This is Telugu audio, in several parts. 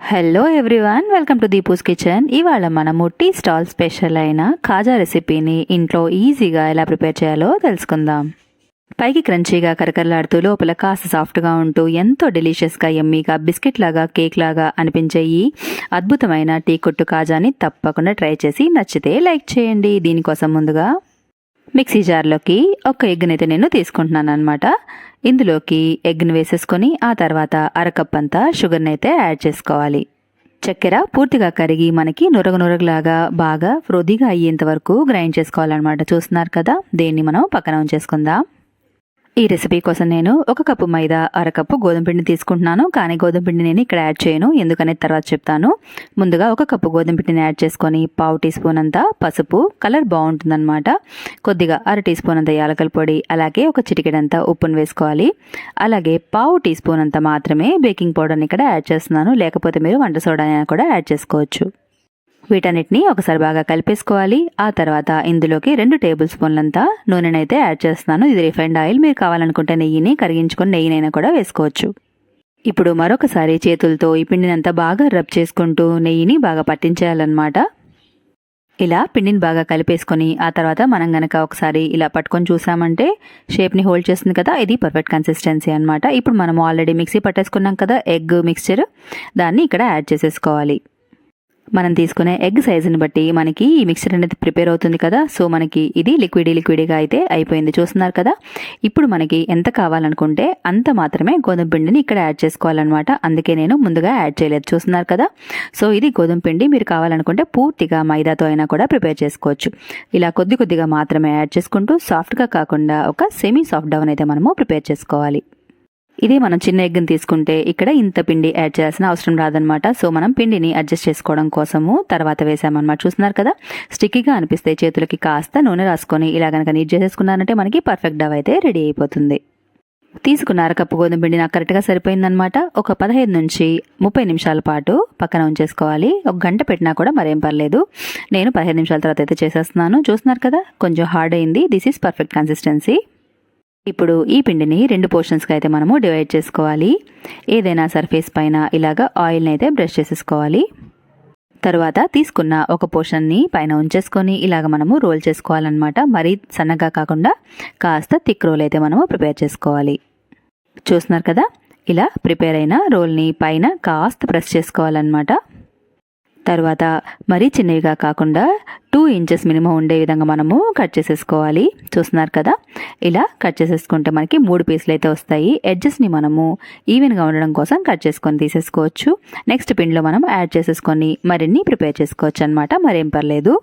Hello everyone welcome to Deepu's kitchen ఇవాళ మనము టీ స్టాల్ స్పెషల్ అయిన కాజా రెసిపీని ఇంట్లో ఈజీగా ఎలా ప్రిపేర్ చేయాలో తెలుసుకుందాం. పైకి క్రంచీగా కరకరలాడుతూ లోపల కాస్త సాఫ్ట్గా ఉంటూ ఎంతో డెలిషియస్గా ఎమ్మీగా బిస్కెట్ లాగా కేక్ లాగా అనిపించే ఈ అద్భుతమైన టీ కొట్టు కాజాని తప్పకుండా ట్రై చేసి నచ్చితే లైక్ చేయండి. దీనికోసం ముందుగా మిక్సీ జార్లోకి ఒక ఎగ్ని అయితే నేను తీసుకుంటున్నాను అనమాట ఇందులోకి ఎగ్ని వేసేసుకొని ఆ తర్వాత అరకప్ అంతా షుగర్ని అయితే యాడ్ చేసుకోవాలి. చక్కెర పూర్తిగా కరిగి మనకి నురగ నురగలాగా బాగా వృద్ధిగా అయ్యేంత వరకు గ్రైండ్ చేసుకోవాలన్నమాట. చూస్తున్నారు కదా? దీన్ని మనం పక్కన ఉంచేసుకుందాం. ఈ రెసిపీ కోసం నేను ఒక కప్పు మైదా అరకప్పు గోధుమ పిండి తీసుకుంటున్నాను. కానీ గోధుమ పిండి నేను ఇక్కడ యాడ్ చేయను. ఎందుకనే తర్వాత చెప్తాను. ముందుగా ఒక కప్పు గోధుమ పిండిని యాడ్ చేసుకొని పావు టీ స్పూన్ అంతా పసుపు. కలర్ బాగుంటుందన్నమాట. కొద్దిగా అర టీ స్పూన్ అంత యాలకల పొడి అలాగే ఒక చిటికెడంతా ఉప్పును వేసుకోవాలి. అలాగే పావు టీ స్పూన్ అంత మాత్రమే బేకింగ్ పౌడర్ని ఇక్కడ యాడ్ చేస్తున్నాను. లేకపోతే మీరు వంట సోడా కూడా యాడ్ చేసుకోవచ్చు. వీటన్నిటిని ఒకసారి బాగా కలిపేసుకోవాలి. ఆ తర్వాత ఇందులోకి రెండు టేబుల్ స్పూన్లంతా నూనెనైతే యాడ్ చేస్తున్నాను. ఇది రిఫైండ్ ఆయిల్. మీరు కావాలనుకుంటే నెయ్యిని కరిగించుకొని నెయ్యినైనా కూడా వేసుకోవచ్చు. ఇప్పుడు మరొకసారి చేతులతో ఈ పిండినంతా బాగా రబ్ చేసుకుంటూ నెయ్యిని బాగా పట్టించేయాలన్నమాట. ఇలా పిండిని బాగా కలిపేసుకొని ఆ తర్వాత మనం గనక ఒకసారి ఇలా పట్టుకొని చూసామంటే షేప్ని హోల్డ్ చేస్తుంది కదా ఇది పర్ఫెక్ట్ కన్సిస్టెన్సీ అనమాట ఇప్పుడు మనం ఆల్రెడీ మిక్సీ పట్టేసుకున్నాం కదా ఎగ్ మిక్స్చర్. దాన్ని ఇక్కడ యాడ్ చేసేసుకోవాలి. మనం తీసుకునే ఎగ్ సైజుని బట్టి మనకి ఈ మిక్సర్ అనేది ప్రిపేర్ అవుతుంది కదా. సో మనకి ఇది లిక్విడ్ లిక్విడ్గా అయితే అయిపోయింది. చూస్తున్నారు కదా? ఇప్పుడు మనకి ఎంత కావాలనుకుంటే అంత మాత్రమే గోధుమ పిండిని ఇక్కడ యాడ్ చేసుకోవాలన్నమాట. అందుకే నేను ముందుగా యాడ్ చేయలేదు. చూస్తున్నారు కదా? సో ఇది గోధుమ పిండి మీరు కావాలనుకుంటే పూర్తిగా మైదాతో అయినా కూడా ప్రిపేర్ చేసుకోవచ్చు. ఇలా కొద్ది కొద్దిగా మాత్రమే యాడ్ చేసుకుంటూ సాఫ్ట్గా కాకుండా ఒక సెమీ సాఫ్ట్ డౌన్ అయితే మనము ప్రిపేర్ చేసుకోవాలి. ఇదే మనం చిన్న ఎగ్గును తీసుకుంటే ఇక్కడ ఇంత పిండి యాడ్ చేయాల్సిన అవసరం రాదనమాట సో మనం పిండిని అడ్జస్ట్ చేసుకోవడం కోసము తర్వాత వేసామన్నమాట. చూస్తున్నారు కదా? స్టిక్కీగా అనిపిస్తే చేతులకి కాస్త నూనె రాసుకొని ఇలా కనుక నీట్ చేసేసుకున్నారంటే మనకి పర్ఫెక్ట్ డవ్ అయితే రెడీ అయిపోతుంది. తీసుకున్న అరకప్పు గోధుమ పిండి నాకు కరెక్ట్గా సరిపోయిందనమాట ఒక పదహైదు నుంచి ముప్పై నిమిషాల పాటు పక్కన ఉంచేసుకోవాలి. ఒక గంట పెట్టినా కూడా మరేం పర్లేదు. నేను పదిహేను నిమిషాల తర్వాత అయితే చేసేస్తున్నాను. చూస్తున్నారు కదా? కొంచెం హార్డ్ అయింది. దిస్ ఈస్ పర్ఫెక్ట్ కన్సిస్టెన్సీ ఇప్పుడు ఈ పిండిని రెండు పోర్షన్స్కి అయితే మనము డివైడ్ చేసుకోవాలి. ఏదైనా సర్ఫేస్ పైన ఇలాగ ఆయిల్ని అయితే బ్రష్ చేసేసుకోవాలి. తరువాత తీసుకున్న ఒక పోర్షన్ని పైన ఉంచేసుకొని ఇలాగ మనము రోల్ చేసుకోవాలన్నమాట. మరీ సన్నగా కాకుండా కాస్త థిక్ రోల్ అయితే మనము ప్రిపేర్ చేసుకోవాలి. చూస్తున్నారు కదా? ఇలా ప్రిపేర్ అయిన రోల్ని పైన కాస్త ప్రెస్ చేసుకోవాలన్నమాట. తర్వాత మరీ చిన్నవిగా కాకుండా టూ ఇంచెస్ మినిమం ఉండే విధంగా మనము కట్ చేసేసుకోవాలి. చూస్తున్నారు కదా? ఇలా కట్ చేసేసుకుంటే మనకి మూడు పీసులు అయితే వస్తాయి. ఎడ్జెస్ని మనము ఈవెన్గా ఉండడం కోసం కట్ చేసుకొని తీసేసుకోవచ్చు. నెక్స్ట్ పిండిలో మనం యాడ్ చేసేసుకొని మరిన్ని ప్రిపేర్ చేసుకోవచ్చు అనమాట మరేం పర్లేదు.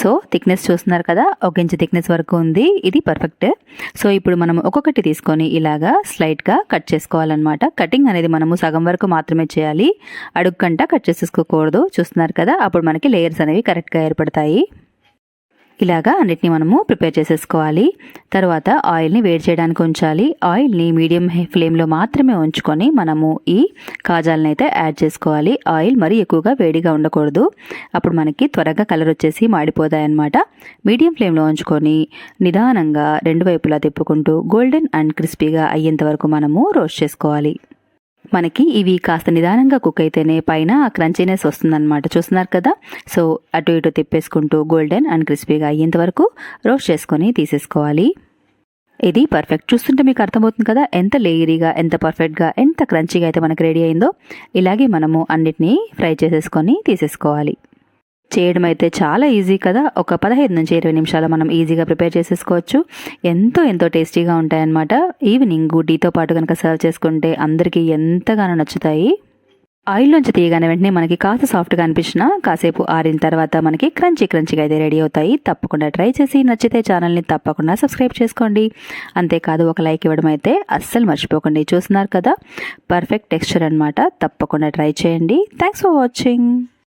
సో థిక్నెస్ చూస్తున్నారు కదా ఒక ఇంచు థిక్నెస్ వరకు ఉంది ఇది పర్ఫెక్ట్ సో ఇప్పుడు మనం ఒక్కొక్కటి తీసుకొని ఇలాగా స్లైట్గా కట్ చేసుకోవాలన్నమాట. కటింగ్ అనేది మనము సగం వరకు మాత్రమే చేయాలి. అడుగు కంట కట్ చేసేసుకోకూడదు. చూస్తున్నారు కదా అప్పుడు మనకి లేయర్స్ అనేవి కరెక్ట్గా ఏర్పడతాయి. ఇలాగా అన్నిటిని మనము ప్రిపేర్ చేసేసుకోవాలి. తర్వాత ఆయిల్ని వేడి చేయడానికి ఉంచాలి. ఆయిల్ని మీడియం ఫ్లేమ్లో మాత్రమే ఉంచుకొని మనము ఈ కాజాలని అయితే యాడ్ చేసుకోవాలి. ఆయిల్ మరీ ఎక్కువగా వేడిగా ఉండకూడదు. అప్పుడు మనకి త్వరగా కలర్ వచ్చేసి మాడిపోతాయి అన్నమాట మీడియం ఫ్లేమ్లో ఉంచుకొని నిదానంగా రెండు వైపులా తిప్పుకుంటూ గోల్డెన్ అండ్ క్రిస్పీగా అయ్యేంత వరకు మనము రోస్ట్ చేసుకోవాలి. మనకి ఇవి కాస్త నిదానంగా కుక్ అయితేనే పైన ఆ క్రంచీనెస్ వస్తుందన్నమాట. చూస్తున్నారు కదా? సో అటు ఇటు తిప్పేసుకుంటూ గోల్డెన్ అండ్ క్రిస్పీగా అయ్యేంత వరకు రోస్ట్ చేసుకొని తీసేసుకోవాలి. ఇది పర్ఫెక్ట్. చూస్తుంటే మీకు అర్థమవుతుంది కదా? ఎంత లేయరీగా ఎంత పర్ఫెక్ట్గా ఎంత క్రంచీగా అయితే మనకు రెడీ అయిందో ఇలాగే మనము అన్నిటినీ ఫ్రై చేసేసుకొని తీసేసుకోవాలి. చేయడం అయితే చాలా ఈజీ కదా. ఒక పదహైదు నుంచి ఇరవై నిమిషాలు మనం ఈజీగా ప్రిపేర్ చేసేసుకోవచ్చు. ఎంతో ఎంతో టేస్టీగా ఉంటాయన్నమాట. ఈవినింగ్ టీతో పాటు కనుక సర్వ్ చేసుకుంటే అందరికీ ఎంతగానో నచ్చుతాయి. ఆయిల్లోంచి తీయగానే వెంటనే మనకి కాస్త సాఫ్ట్గా అనిపించిన కాసేపు ఆరిన తర్వాత మనకి క్రంచీ క్రంచీగా అయితే రెడీ అవుతాయి. తప్పకుండా ట్రై చేసి నచ్చితే ఛానల్ని తప్పకుండా సబ్స్క్రైబ్ చేసుకోండి. అంతేకాదు ఒక లైక్ ఇవ్వడం అయితే అస్సలు మర్చిపోకండి. చూస్తున్నారు కదా? పర్ఫెక్ట్ టెక్స్చర్ అనమాట తప్పకుండా ట్రై చేయండి. Thanks for watching.